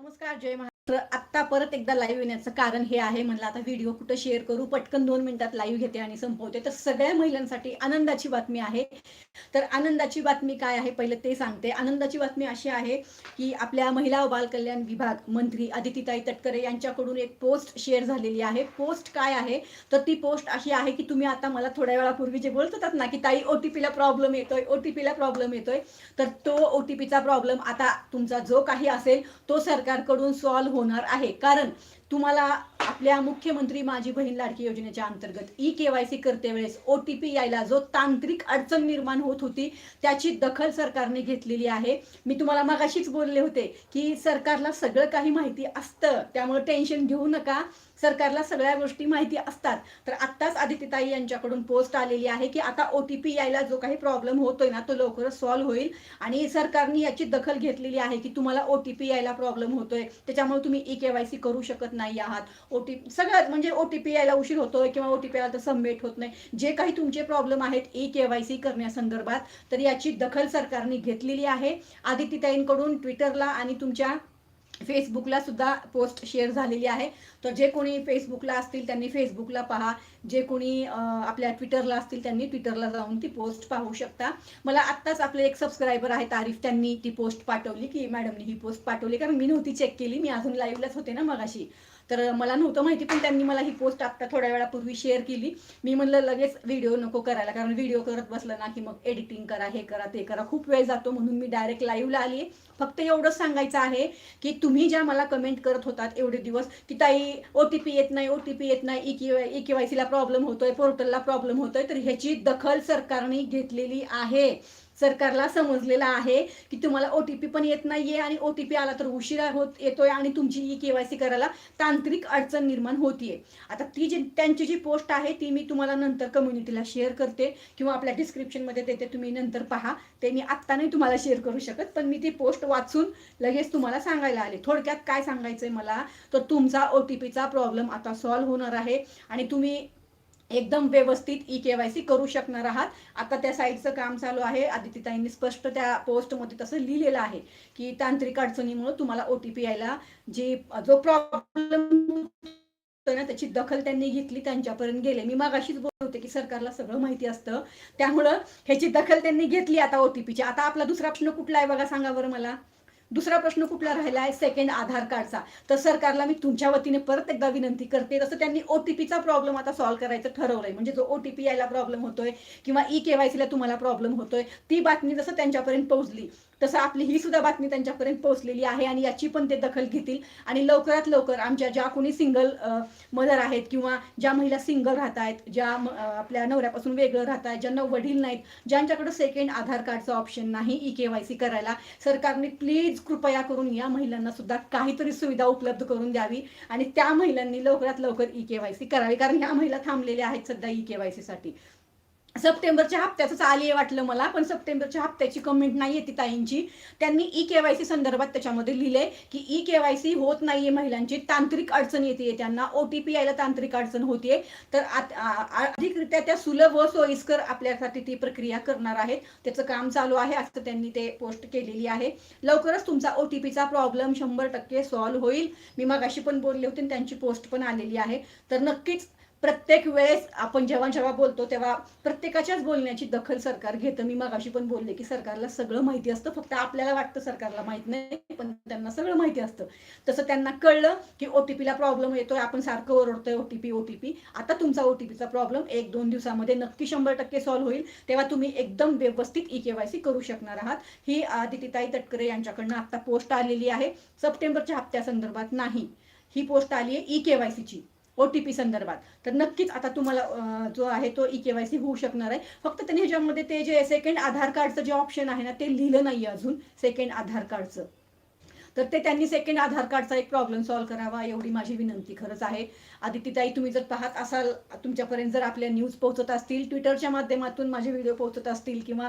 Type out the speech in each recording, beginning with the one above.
नमस्कार जय तर आत्ता परत एकदा लाईव्ह येण्याचं कारण हे आहे म्हणलं आता व्हिडिओ कुठं शेअर करू? पटकन दोन मिनिटात लाईव्ह घेते आणि संपवते. तर सगळ्या महिलांसाठी आनंदाची बातमी आहे. तर आनंदाची बातमी काय आहे? पहिलं ते सांगते. आनंदाची बातमी अशी आहे की आपल्या महिला व बालकल्याण विभाग मंत्री आदितीताई तटकरे यांच्याकडून एक पोस्ट शेअर झालेली आहे. पोस्ट काय आहे? तर ती पोस्ट अशी आहे की तुम्ही आता मला थोड्या वेळापूर्वी जे बोलत होतात ना की ताई ओटीपीला प्रॉब्लेम येतोय ओटीपीला प्रॉब्लेम येतोय. तर तो ओटीपीचा प्रॉब्लेम आता तुमचा जो काही असेल तो सरकारकडून सॉल्व्ह होणार आहे. कारण तुम्हाला आपल्या मुख्यमंत्री माझी बहीण लाडकी योजनेच्या अंतर्गत ई के वाय सी करते वेळेस ओ टी पी यायला जो तांत्रिक अडचण निर्माण होत होती त्याची दखल सरकारने घेतलेली आहे. मी तुम्हाला मगाशीच बोलले होते की सरकारला सगळं काही माहिती असतं त्यामुळे टेन्शन घेऊ नका. सरकारला सगळ्या गोष्टी माहिती असतात. तर आत्ताच आदित्यताई यांच्याकडून पोस्ट आलेली आहे की आता ओ टी पी यायला जो काही प्रॉब्लेम होतोय ना तो लवकरच सॉल्व्ह होईल. आणि सरकारने याची दखल घेतलेली आहे की तुम्हाला ओ टी पी यायला प्रॉब्लेम होतोय. त्याच्यामुळे तुम्ही ई के वाय सी करू शकत नाही नाही आहात. ओ टी सगळ्यात म्हणजे ओ टी पी यायला उशीर होतोय किंवा ओ टी पी आयला तर सबमिट होत नाही. जे काही तुमचे प्रॉब्लेम आहेत ई के वाय सी करण्यासंदर्भात तर याची दखल सरकारने घेतलेली आहे. आदित्यताईंकडून ट्विटरला आणि तुमच्या फेसबुकला सुद्धा पोस्ट शेअर झालेली आहे. तर जे कोणी फेसबुकला असतील त्यांनी फेसबुकला पहा. जे कोणी आपल्या ट्विटरला असतील त्यांनी ट्विटरला जाऊन ती पोस्ट पाहू शकता. मला आत्ताच आपले एक सबस्क्रायबर आहे तारीफ त्यांनी ती पोस्ट पाठवली की मॅडमनी ही पोस्ट पाठवली. कारण मी नव्हती चेक केली मी अजून लाईव्हलाच होते ना मगाशी. तर मला नव्हतं माहिती पण त्यांनी मला ही पोस्ट आत्ता थोड्या वेळापूर्वी शेअर केली. मी म्हणलं लगेच व्हिडिओ नको करायला कारण व्हिडिओ करत बसलं ना की मग एडिटिंग करा हे करा ते करा. खूप वेळ जातो म्हणून मी डायरेक्ट लाईव्हला आली फक्त एवढंच सांगायचं आहे की तुम्ही तुम्ही ज्या मला कमेंट करत होतात एवढे दिवस की ताई ओ टी पी येत नाही ओ टी पी येत नाही E K E K Y सीला प्रॉब्लेम होतोय पोर्टलला प्रॉब्लेम होतोय तर ह्याची दखल सरकारने घेतलेली आहे. सरकारला समजलेलं आहे की तुम्हाला ओ टी पी पण येत नाहीये आणि ओ टी पी आला तर उशिरा होत येतोय आणि तुमची ई के वाय सी करायला तांत्रिक अडचण निर्माण होतीये. आता ती जी त्यांची जी पोस्ट आहे ती मी तुम्हाला नंतर कम्युनिटीला शेअर करते किंवा आपल्या डिस्क्रिप्शनमध्ये देते तुम्ही नंतर पहा. ते मी आत्ता नाही तुम्हाला शेअर करू शकत पण मी ती पोस्ट वाचून लगेच तुम्हाला सांगायला आले. थोडक्यात काय सांगायचंय मला? तर तुमचा ओ टी पीचा प्रॉब्लेम आता सॉल्व्ह होणार आहे आणि तुम्ही एकदम व्यवस्थित ई के वाय सी करू शकणार आहात. आता त्या साईटचं काम चालू आहे. आदित्यताईंनी स्पष्ट त्या पोस्टमध्ये तसं लिहिलेलं आहे की तांत्रिक अडचणीमुळे तुम्हाला ओ टी पी यायला जे जो प्रॉब्लेम ना त्याची दखल त्यांनी घेतली त्यांच्यापर्यंत गेले. मी मागाशीच बोलत होते की सरकारला सगळं माहिती असतं. त्यामुळं ह्याची दखल त्यांनी घेतली आता ओटीपीची आता आपला दुसरा प्रश्न कुठला आहे बघा सांगा बरं मला. दुसरा प्रश्न कुठला राहिला आहे सेकंड आधार कार्डचा तर सरकारला मी तुमच्या वतीने परत एकदा विनंती करते. तसं त्यांनी ओ टी पीचा प्रॉब्लेम आता सॉल्व्ह करायचं ठरवलंय. म्हणजे जो ओ टी पी यायला प्रॉब्लेम होतोय किंवा ई के वाय सीला तुम्हाला प्रॉब्लेम होतोय ती बातमी जसं त्यांच्यापर्यंत पोहोचली. तसं आपली ही सुद्धा बातमी त्यांच्यापर्यंत पोहोचलेली आहे आणि याची पण ते दखल घेतील. आणि लवकरात लवकर आमच्या ज्या कोणी सिंगल मदर आहेत किंवा ज्या महिला सिंगल राहत आहेत ज्या आपल्या नवऱ्यापासून वेगळं राहत आहेत ज्यांना वडील नाहीत ज्यांच्याकडे सेकंड आधार कार्डचा ऑप्शन नाही ई के वाय सी करायला सरकारने प्लीज कृपया करून या महिलांना सुद्धा काहीतरी सुविधा उपलब्ध करून द्यावी आणि त्या महिलांनी लवकरात लवकर ई के वाय सी करावी. कारण ह्या महिला थांबलेल्या आहेत सध्या ई के वाय सी साठी. सप्टेंबरच्या हप्त्यातच आली आहे वाटलं मला पण सप्टेंबरच्या हप्त्याची कमेंट नाही येते ताईंची. त्यांनी ई के वाय सी संदर्भात त्याच्यामध्ये लिहिलंय की ई के वाय सी होत नाहीये महिलांची तांत्रिक अडचण येते त्यांना. ओ टी पी यायला तांत्रिक अडचण होतीये. तर अधिकरित्या त्या सुलभ व सोयीस्कर आपल्यासाठी ती प्रक्रिया करणार आहेत. त्याचं काम चालू आहे असं त्यांनी ते पोस्ट केलेली आहे. लवकरच तुमचा ओ टी पीचा प्रॉब्लेम शंभर टक्के सॉल्व्ह होईल. मी मगाशी पण बोलले होते आणि त्यांची पोस्ट पण आलेली आहे. तर नक्कीच प्रत्येक वेळेस आपण जेव्हा जेव्हा बोलतो तेव्हा प्रत्येकाच्याच बोलण्याची दखल सरकार घेतं. मी मगाशी पण बोलले की सरकारला सगळं माहिती असतं. फक्त आपल्याला वाटतं सरकारला माहीत नाही पण त्यांना सगळं माहिती असतं. तसं त्यांना कळलं की ओटीपीला प्रॉब्लेम येतोय आपण सारखं ओरडतोय ओटीपी ओटीपी आता तुमचा ओटीपीचा प्रॉब्लेम एक दोन दिवसामध्ये नक्की शंभर टक्के सॉल्व्ह होईल. तेव्हा तुम्ही एकदम व्यवस्थित ई के वाय सी करू शकणार आहात. ही आदितीताई तटकरे यांच्याकडनं आता पोस्ट आलेली आहे. सप्टेंबरच्या हप्त्यासंदर्भात नाही. ही पोस्ट आली आहे ई के वाय सीची ओ टी पी संदर्भात. तर नक्कीच आता तुम्हाला जो आहे तो ई के वाय सी होऊ शकणार आहे. फक्त त्यांनी ह्याच्यामध्ये ते जे सेकंड आधार कार्डचं जे ऑप्शन आहे ना ते लिहिलं नाही अजून सेकंड आधार कार्डचं तर ते त्यांनी सेकंड आधार कार्डचा एक प्रॉब्लेम सॉल्व्ह करावा एवढी माझी विनंती. खरंच आहे. आदित्यताई तुम्ही जर पाहत असाल तुमच्यापर्यंत जर आपल्या न्यूज पोहोचत असतील ट्विटरच्या माध्यमातून माझे व्हिडिओ पोहोचत असतील किंवा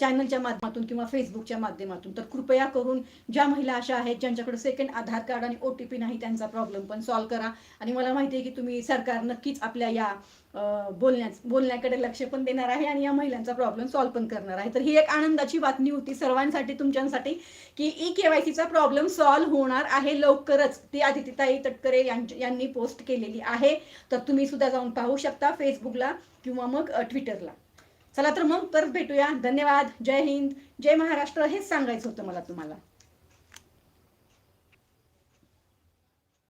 चॅनलच्या माध्यमातून किंवा फेसबुकच्या माध्यमातून. तर कृपया करून ज्या महिला अशा आहेत ज्यांच्याकडे सेकंड आधार कार्ड आणि ओ टी पी नाही त्यांचा प्रॉब्लेम पण सॉल्व्ह करा. आणि मला माहिती आहे की तुम्ही सरकार नक्कीच आपल्या या बोलण्याच बोलण्या बोलण्याकडे लक्ष पण देणार आहे आणि या महिलांचा प्रॉब्लेम सॉल्व्ह पण करणार आहे. तर ही एक आनंदाची बातमी होती सर्वांसाठी तुमच्यासाठी की ई केवायसीचा प्रॉब्लेम सॉल्व्ह होणार आहे लवकरच. ती आदित्यताई तटकरे यांच्या- यांनी पोस्ट केलेली आहे. तर तुम्ही सुद्धा जाऊन पाहू शकता फेसबुकला किंवा मग ट्विटरला चला तर मग परत भेटूया. धन्यवाद. जय हिंद. जय महाराष्ट्र. हेच सांगायचं होतं मला तुम्हाला.